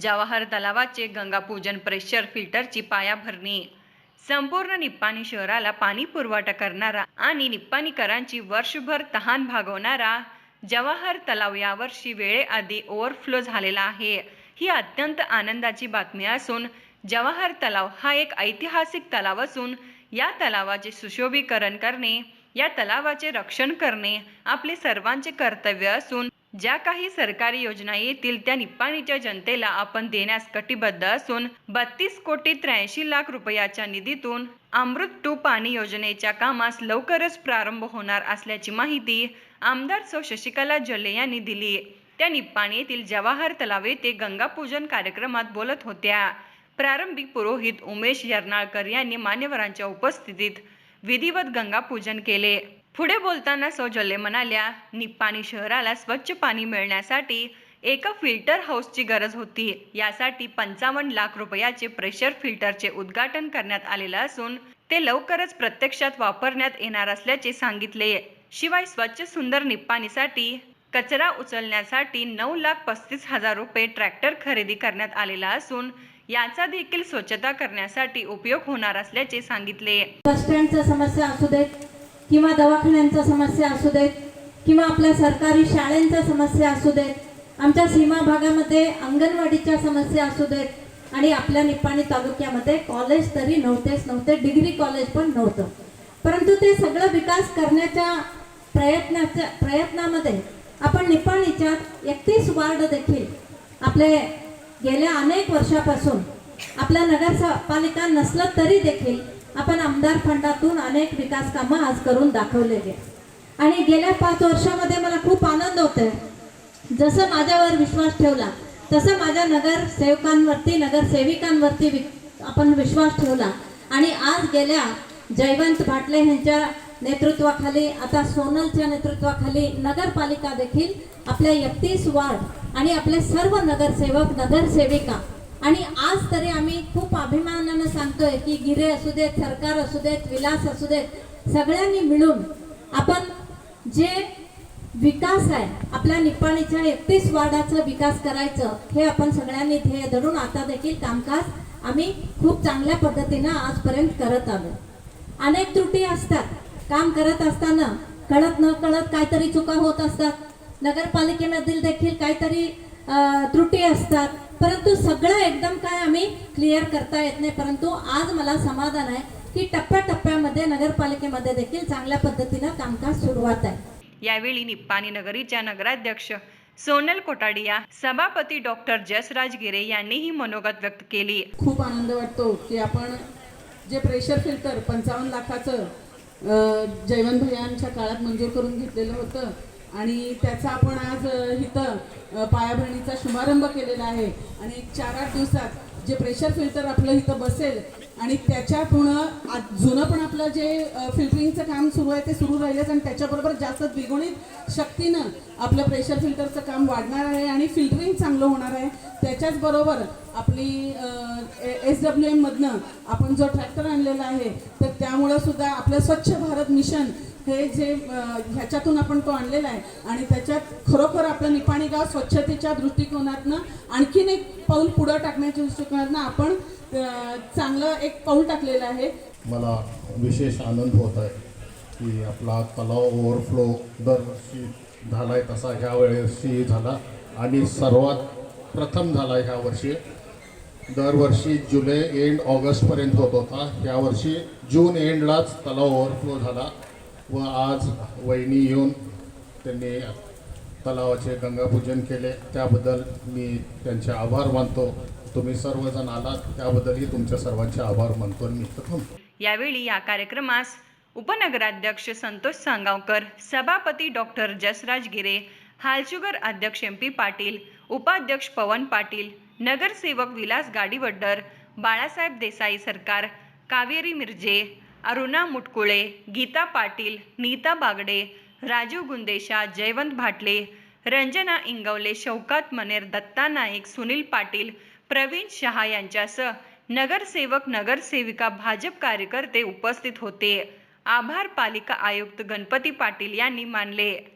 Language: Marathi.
जवाहर तलावाचे गंगापूजन प्रेशर फिल्टरची पायाभरणी. संपूर्ण निप्पाणी शहराला पाणी पुरवठा करणारा आणि निप्पाणीकरांची वर्षभर तहान भागवणारा जवाहर तलाव यावर्षी वेळेआधी ओव्हरफ्लो झालेला आहे. ही अत्यंत आनंदाची बातमी असून जवाहर तलाव हा एक ऐतिहासिक तलाव असून या तलावाचे सुशोभीकरण करणे या तलावाचे रक्षण करणे आपले सर्वांचे कर्तव्य असून ज्या काही सरकारी योजना येतील त्या निप्पाणीच्या जनतेला आपण देण्यास कटिबद्ध असून बत्तीस कोटी त्र्याऐंशी लाख रुपयाच्या निधीतून अमृत टू पाणी योजनेच्या कामास लवकरच प्रारंभ होणार असल्याची माहिती आमदार सौ शशिकला जल्ले यांनी दिली. त्या निप्पाणी येथील जवाहर तलाव येथे गंगापूजन कार्यक्रमात बोलत होत्या. प्रारंभिक पुरोहित उमेश यर्नाळकर यांनी मान्यवरांच्या उपस्थितीत विधिवत गंगापूजन केले. पुढे बोलताना सौ म्हणाल्या निप्पाणी शहराला स्वच्छ पाणी मिळण्यासाठी एका फिल्टर हाऊसची गरज होती. यासाठी पंचावन्न लाख रुपयाचे प्रेशर फिल्टरचे उद्घाटन करण्यात आलेलं असून ते लवकरच प्रत्यक्षात वापरण्यात येणार असल्याचे सांगितले. शिवाय स्वच्छ सुंदर निप्पाणीसाठी कचरा उचलण्यासाठी नऊ लाख पस्तीस हजार रुपये ट्रॅक्टर खरेदी करण्यात आलेला असून याचा देखील स्वच्छता करण्यासाठी उपयोग होणार असल्याचे सांगितले. बस स्टँडच्या समस्या असू देत किंवा दवाखान्यांच्या समस्या असू देत किंवा आपल्या सरकारी शाळेंच्या समस्या असू देत आमच्या सीमा भागामध्ये अंगणवाडीच्या समस्या असू देत आणि आपल्या निपाणी तालुक्यामध्ये कॉलेज तरी नव्हतेच नव्हते डिग्री कॉलेज पण नव्हतं. परंतु ते सगळं विकास करण्याच्या प्रयत्नाच्या प्रयत्नामध्ये आपण निपाणीच्या एकतीस वार्ड देखील आपले गेल्या अनेक वर्षापासून आपल्या नगरपालिका नसलं तरी देखील आपण आमदार फंडातून अनेक विकास कामं आज करून दाखवलेली आणि गेल्या पाच वर्षामध्ये मला खूप आनंद होतोय. जसं माझ्यावर विश्वास ठेवला तसं माझ्या नगरसेवकांवरती नगरसेविकांवरती वि- आपण विश्वास ठेवला. आणि आज गेल्या जयवंत भाटले यांच्या नेतृत्वाखाली आता सोनलच्या नेतृत्वाखाली नगरपालिका देखील आपल्या एकतीस वार्ड आणि आपले सर्व नगरसेवक नगरसेविका. आणि आज तरी आम्ही खूप अभिमान सांगतोय की गिरे असू देत सरकार असू देत विलास असू देत सगळ्यांनी मिळून आपण जे विकास आहे आपल्या निपाणीच्या एकतीस वार्डाचा विकास करायचं हे आपण सगळ्यांनी ध्येय धरून आता देखील कामकाज आम्ही खूप चांगल्या पद्धतीनं आजपर्यंत करत आलो अनेक त्रुटी असतात. काम करत असताना कळत न कळत काहीतरी चुका होत असतात. नगरपालिकेमधील देखील काहीतरी त्रुटी असतात. परंतु सगळं एकदम काय आम्ही क्लिअर करता येत नाही. परंतु आज मला समाधान आहे की टप्प्याटप्प्यामध्ये नगरपालिकेमध्ये देखील चांगल्या पद्धतीनं कामकाज सुरुवात आहे. यावेळी निप्पाणी नगरीच्या नगराध्यक्ष सोनल कोटाडिया सभापती डॉक्टर जसराज गिरे यांनीही मनोगत व्यक्त केली. खूप आनंद वाटतो की आपण जे प्रेशर फिल्टर पंचावन्न लाखाचं जयवंत भैयांच्या काळात मंजूर करून घेतलेलं होतं आणि त्याचा आपण आज इथं पायाभरणीचा शुभारंभ केलेला आहे. आणि चार आठ दिवसात जे प्रेशर फिल्टर आपलं इथं बसेल आणि त्याच्यातून आज जुनं पण आपलं जे फिल्टरिंगचं काम सुरू आहे ते सुरू राहिलंच आणि त्याच्याबरोबर जास्त द्विगुणित शक्तीनं आपलं प्रेशर फिल्टरचं काम वाढणार आहे आणि फिल्टरिंग चांगलं होणार आहे. त्याच्याच बरोबर आपली एस डब्ल्यू एममधनं आपण जो ट्रॅक्टर आणलेला आहे तर त्यामुळं सुद्धा आपलं स्वच्छ भारत मिशन हे जे ह्याच्यातून आपण तो आणलेला आहे. आणि त्याच्यात खरोखर आपलं निपाणी गाव स्वच्छतेच्या दृष्टिकोनातनं आणखीन एक पाऊल पुढं टाकण्याच्या दृष्टिकोनातनं आपण चांगलं एक पाऊल टाकलेलं आहे. मला विशेष आनंद होत आहे की आपला तलाव ओव्हरफ्लो दरवर्षी झाला आहे तसा ह्या वेळेसही झाला. आणि सर्वात प्रथम झाला ह्या वर्षी. दरवर्षी जुलै एंड ऑगस्टपर्यंत होत होता. यावर्षी जून एंडलाच तलाव ओव्हरफ्लो झाला. व आज वहिनी येऊन त्यांनी तलावाचे गंगापूजन केले. त्याबद्दल मी त्यांचे आभार मानतो. तुम्ही सर्वजण आलात त्याबद्दलही तुमच्या सर्वांचे आभार मानतो मी थांबतो यावेळी या कार्यक्रमास उपनगराध्यक्ष संतोष सांगावकर सभापती डॉक्टर जसराज गिरे हालशुगर अध्यक्ष एम पी पाटील उपाध्यक्ष पवन पाटील नगरसेवक विलास गाडीवड्डर बाळासाहेब देसाई सरकार कावेरी मिरजे अरुणा मुटकुळे गीता पाटील नीता बागडे राजू गुंदेशा जयवंत भाटले रंजना इंगवले शौकात मनेर दत्ता नाईक सुनील पाटील प्रवीण शहा यांच्यासह नगरसेवक नगरसेविका भाजप कार्यकर्ते उपस्थित होते. आभार पालिका आयुक्त गणपती पाटील यांनी मानले.